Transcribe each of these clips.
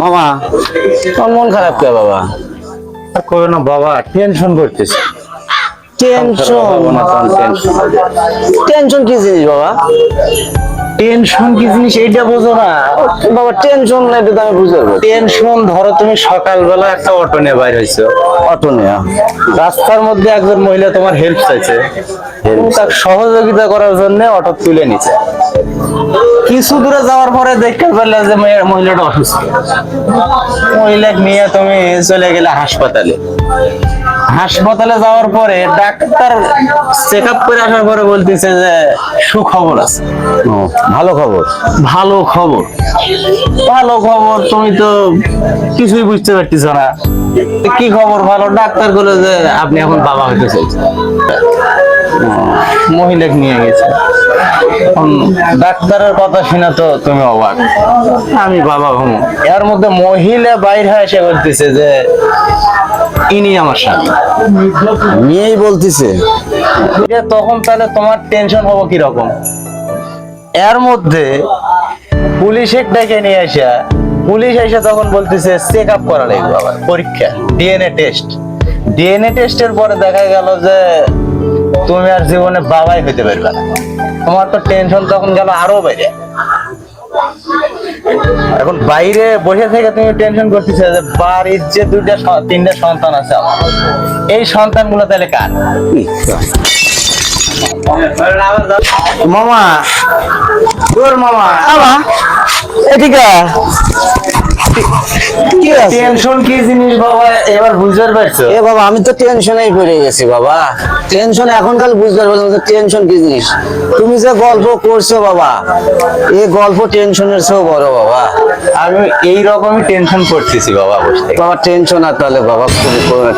মামা। তোমার মন খারাপ কে বাবা? আর কই না বাবা টেনশন করতেছে। টেনশন টেনশন কি জিনিস বাবা? টেনশন কি জিনিস এইটা বোঝো না। বাবা টেনশন না এটা আমি বুঝতে টেনশন ধরো তুমি সকালবেলা একটা অটো নিয়ে বাইর হয়েছো। অটো নেয়া। রাস্তার মধ্যে একজন মহিলা তোমার হেল্প চাইছে। তুমি তাকে সহযোগিতা করার জন্য অটো তুলে নিচ্ছে কিছু দূরে যাওয়ার পরে দেখতে পেলে যে মহিলাটা অসুস্থ। মহিলা নিয়ে তুমি চলে গেলে হাসপাতালে। হাসপাতালে যাওয়ার পরে ডাক্তার চেক আপ করে আসার পরে বলতেছে যে সুখবর আছে। ভালো খবর। ভালো খবর। ভালো খবর তুমি তো কিছুই বুঝতে পারতেছ না। কি খবর ভালো? ডাক্তার বলে যে আপনি এখন বাবা হইতে চাইছেন। মহিলাকে নিয়ে গেছে। এখন ডাক্তারের কথা শুনে তো তুমি অবাক। আমি বাবা হম। এর মধ্যে মহিলা বাইরে হয়ে এসে বলতেছে যে ইনি আমার স্বামী। মেয়েই বলতিছে। তখন তাহলে তোমার টেনশন হব কীরকম? এর মধ্যে পুলিশের ডেকে নিয়ে আসা পুলিশ এসে তখন বলতেছে চেক আপ করা লাগবে আবার পরীক্ষা ডিএনএ টেস্ট ডিএনএ টেস্টের পরে দেখা গেল যে তুমি আর জীবনে বাবাই হইতে পারবে না। তোমার তো টেনশন তখন গেল আরও বাইরে। এখন বাইরে বসে থেকে তুমি টেনশন করতেছো যে বাড়ির যে দুইটা তিনটা সন্তান আছে আমার। এই সন্তানগুলো তাহলে কার? মামা তোর মামা। বাবা এদিকে কি আছে টেনশন কি জিনিস বাবা? এবার বুঝতে পারছ? এ বাবা আমি তো টেনশনেই পড়ে গেছি বাবা। টেনশন এখনকার বুঝতে পারব না টেনশন কি জিনিস। তুমি যে গল্প করছ বাবা এই গল্প টেনশনের চেয়েও বড় বাবা। আমি এই রকমই টেনশন করতেছি বাবা বসে বাবা টেনশন আর তাহলে বাবা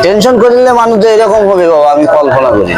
টেনশন করলে মানুষ এরকম হবে বাবা আমি কল্পনা করি